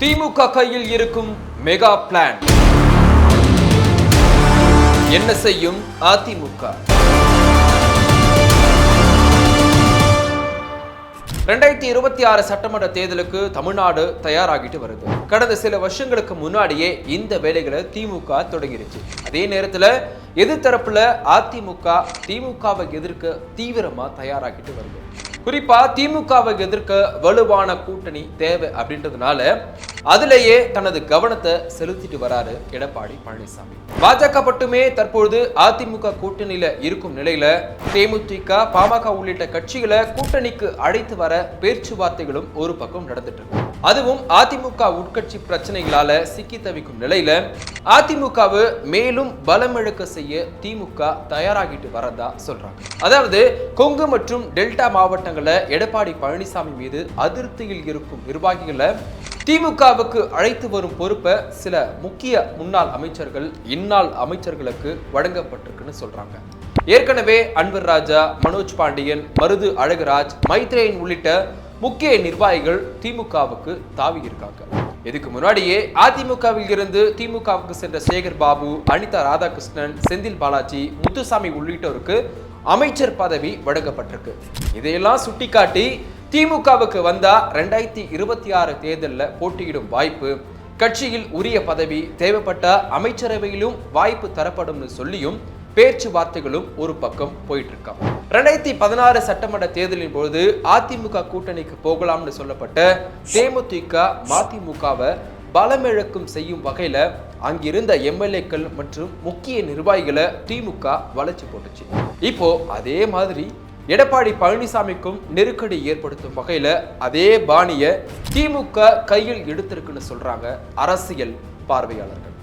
திமுக கையில் இருக்கும் mega plan. என்ன செய்யும் அதிமுக? ரெண்டாயிரத்தி இருபத்தி ஆறு சட்டமன்ற தேர்தலுக்கு தமிழ்நாடு தயாராகிட்டு வருது. கடந்த சில வருஷங்களுக்கு முன்னாடியே இந்த வேலைகளை திமுக தொடங்கிருச்சு. அதே நேரத்தில் எதிர்த்தரப்புல அதிமுக திமுகவை எதிர்க்க தீவிரமா தயாராகிட்டு வருது. குறிப்பாக திமுகவை எதிர்க்க வலுவான கூட்டணி தேவை அப்படின்றதுனால அதிலேயே தனது கவனத்தை செலுத்திட்டு வராரு எடப்பாடி பழனிசாமி. பாஜக மட்டுமே தற்பொழுது அதிமுக கூட்டணியில இருக்கும் நிலையில தேமுதிக பாமக உள்ளிட்ட கட்சிகளை கூட்டணிக்கு அழைத்து வர பேச்சுவார்த்தைகளும் ஒரு பக்கம் நடந்துட்டு இருக்கு. அதுவும் அதிமுக உட்கட்சி பிரச்சனைகளால சிக்கி தவிக்கும் நிலையில அதிமுகவை மேலும் பலமிழக்க செய்ய திமுக தயாராகிட்டு வரதா சொல்றாங்க. அதாவது கொங்கு மற்றும் டெல்டா மாவட்டங்களை எடப்பாடி பழனிசாமி மீது அதிருப்தியில் இருக்கும் நிர்வாகிகளை திமுகவுக்கு அழைத்து வரும் பொறுப்பை சில முக்கிய முன்னாள் அமைச்சர்கள் இந்நாள் அமைச்சர்களுக்கு வழங்கப்பட்டிருக்குன்னு சொல்றாங்க. ஏற்கனவே அன்பர் ராஜா மனோஜ் பாண்டியன் மருது அழகுராஜ் மைத்ரேயன் உள்ளிட்ட முக்கிய நிர்வாகிகள் திமுகவுக்கு தாவி இருக்காங்க. இதுக்கு முன்னாடியே அதிமுகவில் இருந்து திமுகவுக்கு சென்ற சேகர் பாபு அனிதா ராதாகிருஷ்ணன் செந்தில் பாலாஜி முத்துசாமி உள்ளிட்டோருக்கு அமைச்சர் பதவி வழங்கப்பட்டிருக்கு. இதையெல்லாம் சுட்டிக்காட்டி திமுகவுக்கு வந்தா ரெண்டாயிரத்தி இருபத்தி ஆறு தேர்தலில் போட்டியிடும் வாய்ப்பு கட்சியில் உரிய பதவி தேவைப்பட்ட அமைச்சரவையிலும் வாய்ப்பு தரப்படும்னு சொல்லியும் பேச்சுவார்த்தைகளும் ஒரு பக்கம் போயிட்டு இருக்கான் ரெண்டாயிரத்தி பதினாறு சட்டமன்ற தேர்தலின் பொழுது அதிமுக கூட்டணிக்கு போகலாம்னு சொல்லப்பட்ட தேமுதிக மதிமுகவை பலமிழக்கும் செய்யும் வகையில அங்கிருந்த எம்எல்ஏக்கள் மற்றும் முக்கிய நிர்வாகிகளை திமுக வளைச்சு போட்டுச்சு. இப்போ அதே மாதிரி எடப்பாடி பழனிசாமிக்கும் நெருக்கடி ஏற்படுத்தும் வகையில அதே பாணிய திமுக கையில் எடுத்திருக்குன்னு சொல்றாங்க அரசியல் பார்வையாளர்கள்.